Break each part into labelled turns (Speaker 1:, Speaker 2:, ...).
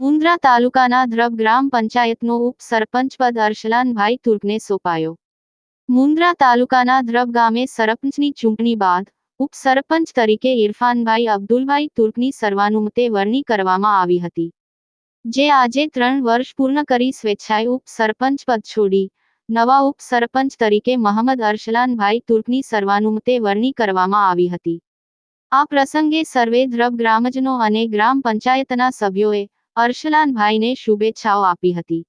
Speaker 1: મુન્દ્રા તાલુકાના ધ્રબ ગ્રામ પંચાયતનો ઉપસરપંચ પદ અર્શલાનભાઈ તુર્કને સોંપાયો. મુન્દ્રા તાલુકાના ધ્રબ ગામે સરપંચની ચૂંટણી બાદ ઉપસરપંચ તરીકે ઇરફાનભાઈ અબ્દુલભાઈ તુર્કની સર્વાનુમતે વરણી કરવામાં આવી હતી. જે આજે ત્રણ વર્ષ પૂર્ણ કરી સ્વેચ્છાએ ઉપસરપંચ પદ છોડી નવા ઉપસરપંચ તરીકે મહંમદ અર્શલાનભાઈ તુર્કની સર્વાનુમતે વરણી કરવામાં આવી હતી. આ પ્રસંગે સર્વે ધ્રબ ગ્રામજનો અને ગ્રામ પંચાયતના સભ્યોએ અર્શલાનભાઈને શુભેચ્છાઓ આપી હતી.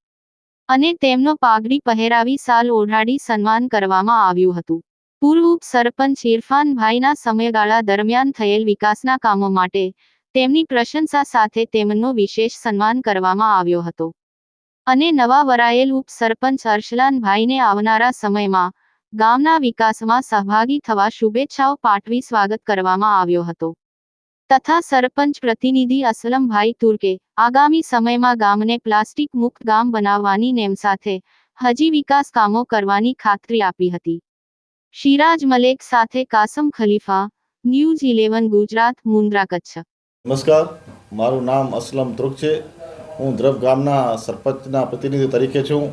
Speaker 1: અને તેમનો પાઘડી પહેરાવી સાલ ઓઢાડી સન્માન કરવામાં આવ્યું હતું. પૂર્વ સરપંચ ઇરફાનભાઈના સમયગાળા દરમિયાન થયેલ વિકાસના કામો માટે તેમની પ્રશંસા સાથે તેમનો વિશેષ સન્માન કરવામાં આવ્યો હતો. અને નવા વરાયેલ ઉપસરપંચ અર્શલાનભાઈને આવનારા સમયમાં ગામના વિકાસમાં સહભાગી થવા શુભેચ્છાઓ પાઠવી સ્વાગત કરવામાં આવ્યો હતો. તથા સરપંચ પ્રતિનિધિ અસલમભાઈ તુર્કે આગામી સમયમાં ગામને પ્લાસ્ટિક મુક્ત ગામ બનાવવાની નેમ સાથે હજી વિકાસ કામો કરવાની ખાતરી આપી હતી. શિરાજ મલેક સાથે કાસમ ખલીફા, ન્યૂઝ ઇલેવન ગુજરાત, મુન્દ્રા કચ્છ.
Speaker 2: નમસ્કાર, મારું નામ અસલમ તુર્ક છે. હું દ્રવ ગામના સરપંચના પ્રતિનિધિ તરીકે છું.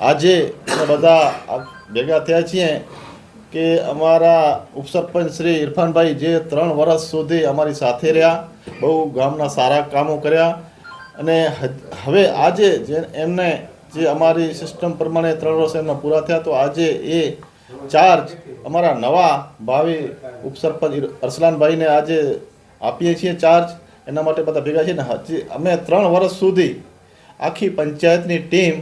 Speaker 2: આજે બધા ભેગા થયા છીએ કે અમારા ઉપસરપંચ શ્રી ઇરફાનભાઈ જે ત્રણ વર્ષ સુધી અમારી સાથે રહ્યા, બહુ ગામના સારા કામો કર્યા અને હવે આજે જે એમને જે અમારી સિસ્ટમ પ્રમાણે ત્રણ વર્ષ એમના પૂરા થયા, તો આજે એ ચાર્જ અમારા નવા ભાવિ ઉપસરપંચ અરસલાનભાઈને આજે આપીએ છીએ ચાર્જ એના માટે બધા ભેગા છે ને હજી અમે ત્રણ વર્ષ સુધી આખી પંચાયતની ટીમ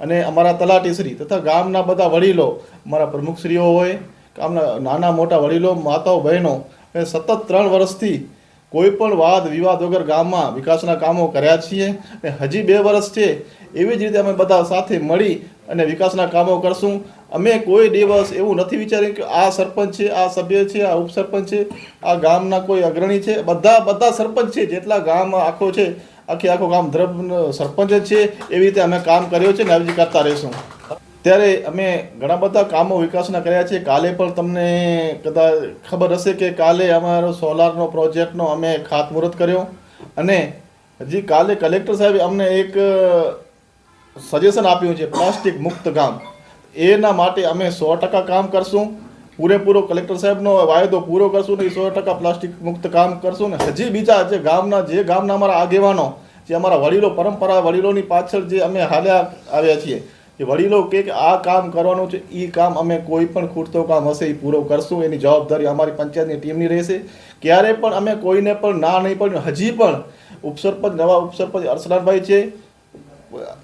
Speaker 2: અને અમારા તલાટીશ્રી તથા ગામના બધા વડીલો, અમારા પ્રમુખશ્રીઓ હોય, ગામના નાના મોટા વડીલો, માતાઓ, બહેનો, એ સતત ત્રણ વર્ષથી કોઈ પણ વાદ, વિવાદ વગર ગામમાં વિકાસના કામો કર્યા છીએ. અને હજી બે વર્ષ છે. એવી જ રીતે અમે બધા સાથે મળી અને વિકાસના કામો કરશું. અમે કોઈ દિવસ એવું નથી વિચાર્યું કે આ સરપંચ છે, આ સભ્ય છે, આ ઉપસરપંચ છે, આ ગામના કોઈ અગ્રણી છે. બધા બધા સરપંચ છે, જેટલા ગામ આખો છે, આખી આખો ગામ ધ્રબ સરપંચ જ છે. એવી રીતે અમે કામ કર્યો છે ને આવી કરતા રહીશું. ત્યારે અમે ઘણા બધા કામો વિકાસના કર્યા છે. કાલે પણ તમને કદાચ ખબર હશે કે કાલે અમારો સોલારનો પ્રોજેક્ટનો અમે ખાતમુહૂર્ત કર્યો. અને હજી કાલે કલેક્ટર સાહેબે અમને એક સજેશન આપ્યું છે, પ્લાસ્ટિક મુક્ત ગામ. એના માટે અમે સો ટકા કામ કરશું. પૂરેપૂરો કલેક્ટર સાહેબનો વાયદો પૂરો કરશું ને સો ટકા પ્લાસ્ટિક મુક્ત કામ કરશું ને હજી બીજા જે ગામના જે ગામના અમારા આગેવાનો, જે અમારા વડીલો, પરંપરા વડીલોની પાછળ જે અમે હાલ્યા આવ્યા છીએ, એ વડીલો કે આ કામ કરવાનું છે એ કામ અમે કોઈ પણ ખૂટતો કામ હશે એ પૂરો કરશું. એની જવાબદારી અમારી પંચાયતની ટીમની રહેશે. ક્યારે પણ અમે કોઈને પણ ના નહીં પડ્યું. હજી પણ ઉપસરપંચ, નવા ઉપસરપંચ અરસલાનભાઈ છે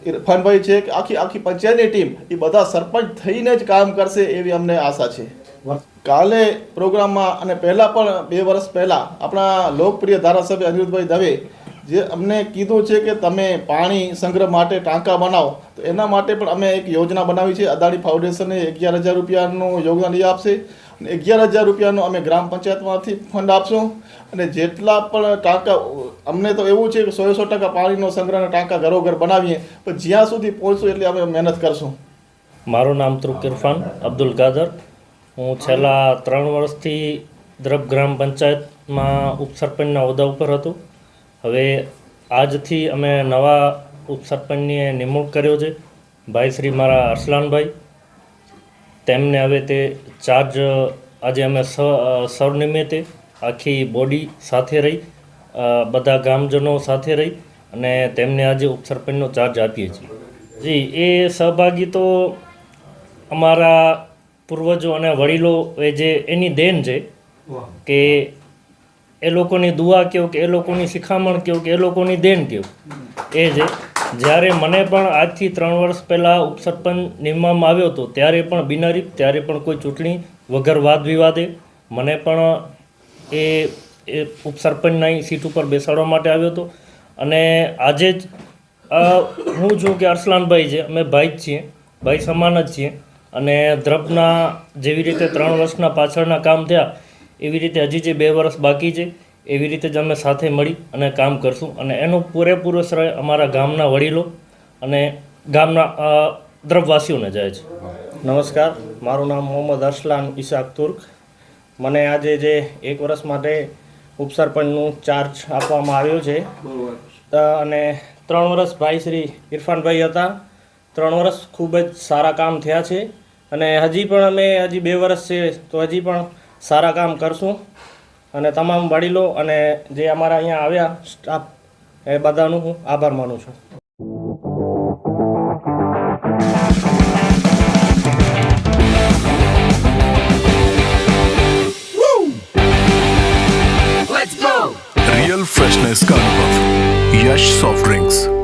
Speaker 2: ઇરફાનભાઈ છે કે આખી આખી પંચાયતની ટીમ, એ બધા સરપંચ થઈને જ કામ કરશે એવી અમને આશા છે. કાલે પ્રોગ્રામમાં અને પહેલાં પણ બે વર્ષ પહેલાં આપણા લોકપ્રિય ધારાસભ્ય અનિરુદ્ધભાઈ દવે જે અમને કીધું છે કે તમે પાણી સંગ્રહ માટે ટાંકા બનાવો, તો એના માટે પણ અમે એક યોજના બનાવી છે. અદાણી ફાઉન્ડેશને અગિયાર હજાર રૂપિયાનું યોગદાન એ આપશે. અગિયાર હજાર રૂપિયાનો અમે ગ્રામ પંચાયતમાંથી ફંડ આપશું. અને જેટલા પણ ટાંકા, અમને તો એવું છે કે સો સો ટકા પાણીનો સંગ્રહના ટાંકા ઘરોઘર બનાવીએ, પણ જ્યાં સુધી પહોંચશું એટલે અમે મહેનત કરશું.
Speaker 3: મારું નામ તુર્ક ઇરફાન, અબ્દુલ કાદર હું છેલ્લા ત્રણ વર્ષથી દ્રબ ગ્રામ પંચાયતમાં ઉપસરપંચના હોદ્દા ઉપર હતો. હવે આજથી અમે નવા ઉપસરપંચની નિમણૂક કર્યો છે. ભાઈ શ્રી મારા અરસલાનભાઈ તેમને હવે તે ચાર્જ આજે અમે સૌનિમિત્તે આખી બોડી સાથે રહી બધા ગામજનો સાથે રહી અને તેમને આજે ઉપસરપંચનો ચાર્જ આપીએ છીએ. જી, એ સહભાગી તો અમારા પૂર્વજો અને વડીલો એ જે, એની દેન છે કે એ લોકોની દુઆ કહો કે એ લોકોની શિખામણ કહો કે એ લોકોની દેન કહો એ છે જ્યારે મને પણ આજથી ત્રણ વર્ષ પહેલાં ઉપસરપંચ નિમવામાં આવ્યો હતો, ત્યારે પણ બિનહરીફ, ત્યારે પણ કોઈ ચૂંટણી વગર વાદ વિવાદે મને પણ એ એ ઉપસરપંચના સીટ ઉપર બેસાડવા માટે આવ્યો હતો. અને આજે જ હું છું કે અરસલાનભાઈ છે, અમે ભાઈ જ છીએ, ભાઈ સમાન જ છીએ. અને દ્રબના જેવી રીતે ત્રણ વર્ષના પાછળના કામ થયા, એવી રીતે હજી જે બે વર્ષ બાકી છે એવી રીતે જ અમે સાથે મળી અને કામ કરશું. અને એનું પૂરેપૂરો શ્રેય અમારા ગામના વડીલો અને ગામના દ્રવવાસીઓને જાય છે.
Speaker 4: નમસ્કાર. મારું નામ મોહમ્મદ અરસલાન ઈશાક તુર્ક. મને આજે જે એક વર્ષ માટે ઉપસરપંચનું ચાર્જ આપવામાં આવ્યો છે. અને ત્રણ વર્ષ ભાઈ શ્રી ઇરફાનભાઈ હતા. ત્રણ વર્ષ ખૂબ જ સારા કામ થયા છે. અને હજી પણ અમે, હજી બે વર્ષ છે, તો હજી પણ સારા કામ કરશું. અને તમામ વડીલો અને જે અમારા અહીંયા આવ્યા સ્ટાફ એ બધાનું હું આભાર માનું છું
Speaker 5: रियल फ्रेशनेस का अनुभव यश सॉफ्ट ड्रिंक्स